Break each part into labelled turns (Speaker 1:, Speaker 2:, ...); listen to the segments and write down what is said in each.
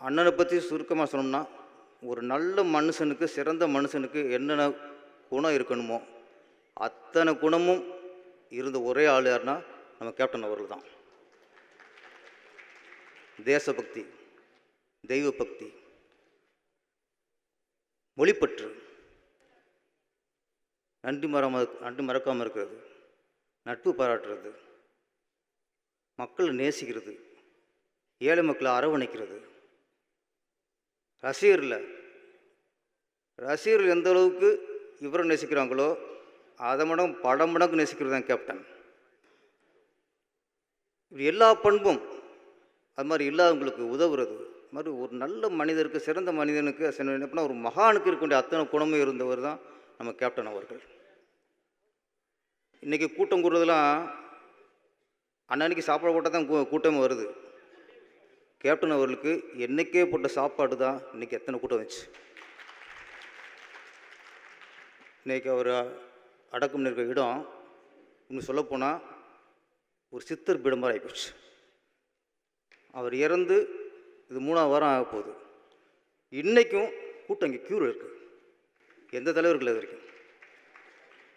Speaker 1: அண்ணனை பற்றி சுருக்கமாக சொன்னோம்னா ஒரு நல்ல மனுஷனுக்கு சிறந்த மனுஷனுக்கு என்னென்ன குணம் இருக்கணுமோ அத்தனை குணமும் இருந்த ஒரே ஆள் யாருன்னா நம்ம கேப்டன் அவர்கள் தான் தேசபக்தி தெய்வ பக்தி மொழிப்பற்று நன்றி மறம நன்றி மறக்காமல் இருக்கிறது. நட்பு பாராட்டுறது. மக்களை நேசிக்கிறது. ஏழை மக்களை அரவணைக்கிறது. ரசிகரில். ரசிகர்கள் எந்த அளவுக்கு இவரை நேசிக்கிறாங்களோ அதை மடம் பல மடங்கு நேசிக்கிறது தான் கேப்டன் இப்படி எல்லா பண்பும் அது மாதிரி இல்லாதவங்களுக்கு உதவுறது. அது மாதிரி ஒரு நல்ல மனிதருக்கு சிறந்த மனிதனுக்கு சின்ன- என்ன ஒரு மகானுக்கு இருக்கக்கூடிய அத்தனை குணமும் இருந்தவர் தான் நம்ம கேப்டன் அவர்கள். இன்றைக்கி கூட்டம் கூடுறதெல்லாம் அன்னன்னைக்கு சாப்பாடு போட்டால் தான் கூ- கூட்டமே வருது. கேப்டன் அவர்களுக்கு என்னைக்கே போட்ட சாப்பாடு தான் இன்றைக்கி எத்தனை கூட்டம் வந்துச்சு. இன்றைக்கி அவர் அடக்கம் இருக்கிற இடம் இன்னும் சொல்லப்போனால் ஒரு சித்தர் பீடம் மாதிரி ஆகிப்போச்சு அவர் இறந்து இது மூணாவது வாரம் ஆக போகுது. இன்றைக்கும் கூட்டம் இங்கே க்யூர் இருக்குது எந்த தலைவர்கள் இது வரைக்கும்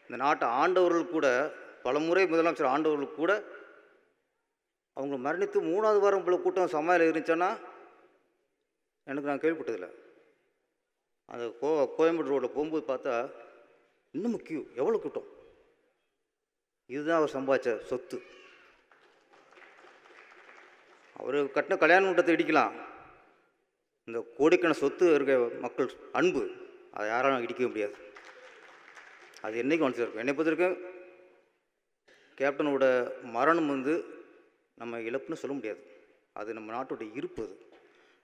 Speaker 1: இந்த நாட்டை ஆண்டவர்கள் கூட பல முறை முதலமைச்சர் ஆண்டவர்கள் கூட அவங்க மரணித்து மூணாவது வாரம் இவ்வளோ கூட்டம் சமையல் இருந்துச்சோன்னா எனக்கு நான் கேள்விப்பட்டதில்லை. அந்த கோ கோயம்புத்தூர் ரோட்டில் போகும்போது பார்த்தா இன்னும் கியூ எவ்வளோ கூட்டம்? இதுதான் அவர் சம்பாதிச்ச சொத்து. அவர் கட்டின கல்யாண கூட்டத்தை இடிக்கலாம். இந்த கோடிக்கண சொத்து இருக்க மக்கள் அன்பு அதை யாராலும் இடிக்க முடியாது. அது என்றைக்கும் இருக்கும் என்னை பொறுத்த வரைக்கும் கேப்டனோட மரணம் வந்து நம்ம இழப்புன்னு சொல்ல முடியாது. அது நம்ம நாட்டுடைய இருப்பு அது.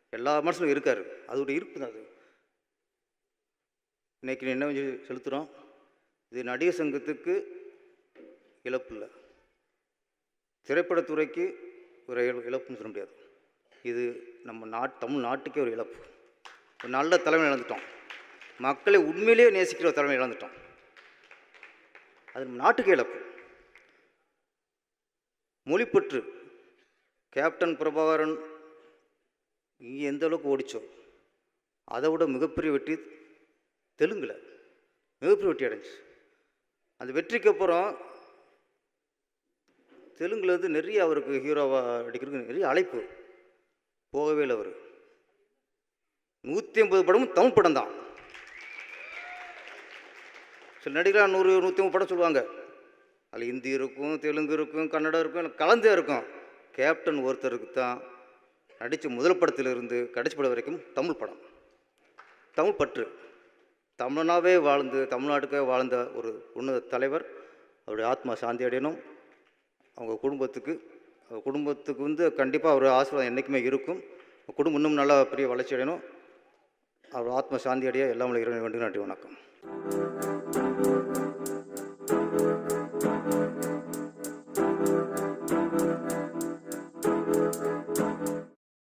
Speaker 1: எல்லா மனுஷனும் இருக்கார். அதோட இருப்பு தான் அது. இன்னைக்கு என்ன செலுத்துகிறோம் இது நடிகர் சங்கத்துக்கு இழப்பு இல்லை. திரைப்படத்துறைக்கு ஒரு இழப்புன்னு சொல்ல முடியாது. இது நம்ம நாட் தமிழ் நாட்டுக்கே ஒரு இழப்பு. ஒரு நல்ல தலைமை இழந்துட்டோம். மக்களை உண்மையிலேயே நேசிக்கிற ஒரு தலைமை இழந்துட்டோம். அது நம்ம நாட்டுக்கே இழப்பு. மொழிப்பற்று. கேப்டன் பிரபாகரன் இங்கே எந்த அளவுக்கு ஓடிச்சோ அதை விட மிகப்பெரிய வெற்றி தெலுங்கில். மிகப்பெரிய வெற்றி அடைஞ்சு. அந்த வெற்றிக்கு அப்புறம் தெலுங்குலேருந்து நிறைய அவருக்கு ஹீரோவாக நடிக்கிறதுக்கு நிறைய அழைப்பு. போகவே இல்லை அவர். நூற்றி ஐம்பது படமும் தமிழ் படம் தான். சில நடிகராக நூறு நூற்றி ஐம்பது படம் சொல்லுவாங்க. அதில் ஹிந்தி இருக்கும் தெலுங்கு இருக்கும் கன்னடம் இருக்கும் கலந்தே இருக்கும். கேப்டன் ஒருத்தருக்கு தான் நடித்த முதல் படத்திலிருந்து கடைசி படம் வரைக்கும் தமிழ் படம். தமிழ் பற்று. தமிழனாகவே வாழ்ந்து தமிழ்நாட்டுக்கே வாழ்ந்த ஒரு உன்னத தலைவர். அவருடைய ஆத்மா சாந்தி அடையணும். அவங்க குடும்பத்துக்கு அவங்க குடும்பத்துக்கு வந்து கண்டிப்பாக அவர் ஆசீர்வாதம் என்றைக்குமே இருக்கும். குடும்பம் இன்னும் நல்லா பெரிய வளர்ச்சி அடையணும். அவர் ஆத்மா சாந்தி அடைய எல்லாம் இறைவனை வேண்டும் நன்றி வணக்கம்.